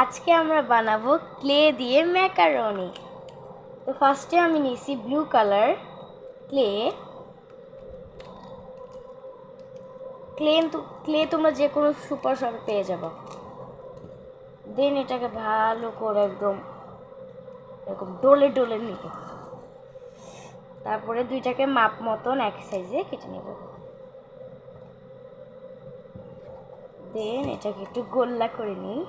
আজকে আমরা বানাবো ক্লে দিয়ে ম্যাকারনি। তো ফার্স্টে আমি নিয়েছি blue colour clay. Clay clay তোমরা যে কোনো সুপার শপে পেয়ে যাব। দেন এটাকে ভালো করে একদম, এরকম ডোলে ডোলে নিব। তারপরে দুইটাকে মাপ মতন এক সাইজে কেটে নেব। দেন এটাকে একটু গোল্লা করে নিই।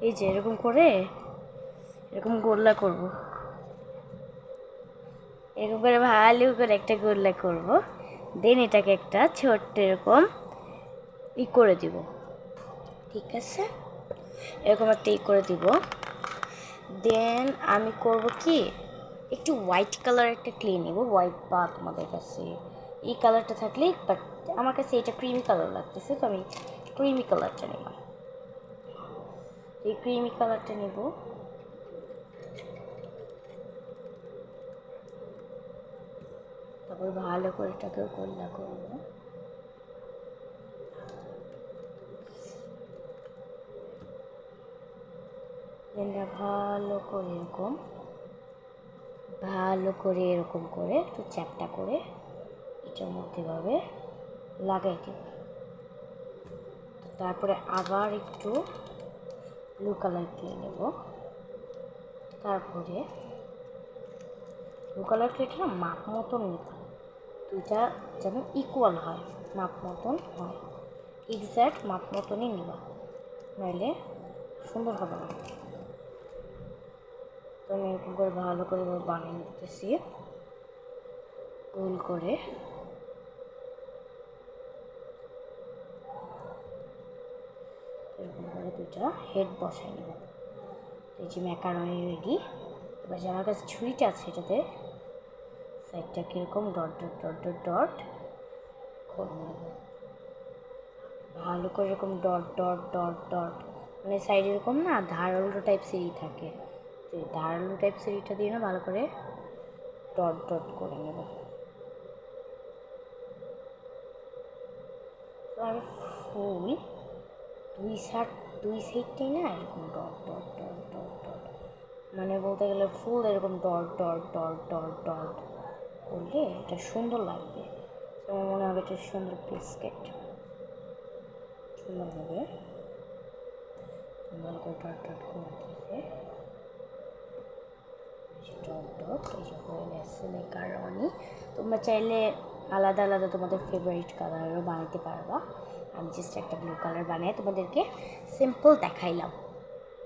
এই যে এরকম করে, এরকম গোল্লা করব। এরকম করে ভালো করে একটা গোল্লা করব। দেন এটাকে একটা ছোট্ট এরকম ই করে দিব। ঠিক আছে? এরকম একটা ই করে দিব। দেন আমি করব কি? একটু হোয়াইট কালার একটা ক্লে নেব হোয়াইট বা তোমাদের কাছে। এই কালারটা থাকলে বাট আমার কাছে এটা ক্রিমি কালার লাগতেছে, তো আমি ক্রিমি কালারটা নিলাম। এই ক্রিমি কালারটা নেব। তারপর ভালো করে এটাকে গোল্লা করব। ভালো করে এরকম, ভালো করে এরকম করে একটু চ্যাপটা করে এটার মধ্যে ভাবে লাগাই দিব তারপরে আবার একটু ব্লু কালার দিয়ে নেব। তারপরে ব্লু কালার প্লেটটা না মাপ মতন নিতে দুইটা যেন ইকুয়াল হয়, মাপ মতন হয়। এক্স্যাক্ট মাপ মতনই নিবা। নাইলে সুন্দর হবে না। তো আমি এরকম করে ভালো করে বানিয়ে নিতেছি। গোল করে এরকম করে দুইটা হেড বসাই নেব। এই যে ম্যাকারনি রেডি এবার যে আমার কাছে ছুরিটা আছে এটাতে সাইডটা কীরকম? Dot dot dot dot dot করে নেব। ভালো করে এরকম ডট ডট ডট ডট মানে সাইড এরকম না ধারালো টাইপ সিঁড়ি থাকে। তো ধারালো টাইপ সিঁড়িটা দিয়ে না ভালো করে ডট ডট করে নেব। ফুল দুই সাইড দুই সাইডটাই না এরকম dot dot dot dot dot. মানে বলতে গেলে ফুল এরকম dot dot dot dot dot করলে এটা সুন্দর লাগবে। আমার মনে হবে এটা সুন্দর বিস্কেট সুন্দর হবে ভালো করে ডট ডট করে দিতে ডট ডট, এই যে হয়ে গেছে তোমরা চাইলে আলাদা আলাদা তোমাদের ফেভারিট কালারও বানাতে পারবা। আমি জাস্ট একটা ব্লু কালার বানিয়ে তোমাদেরকে সিম্পল দেখাইলাম।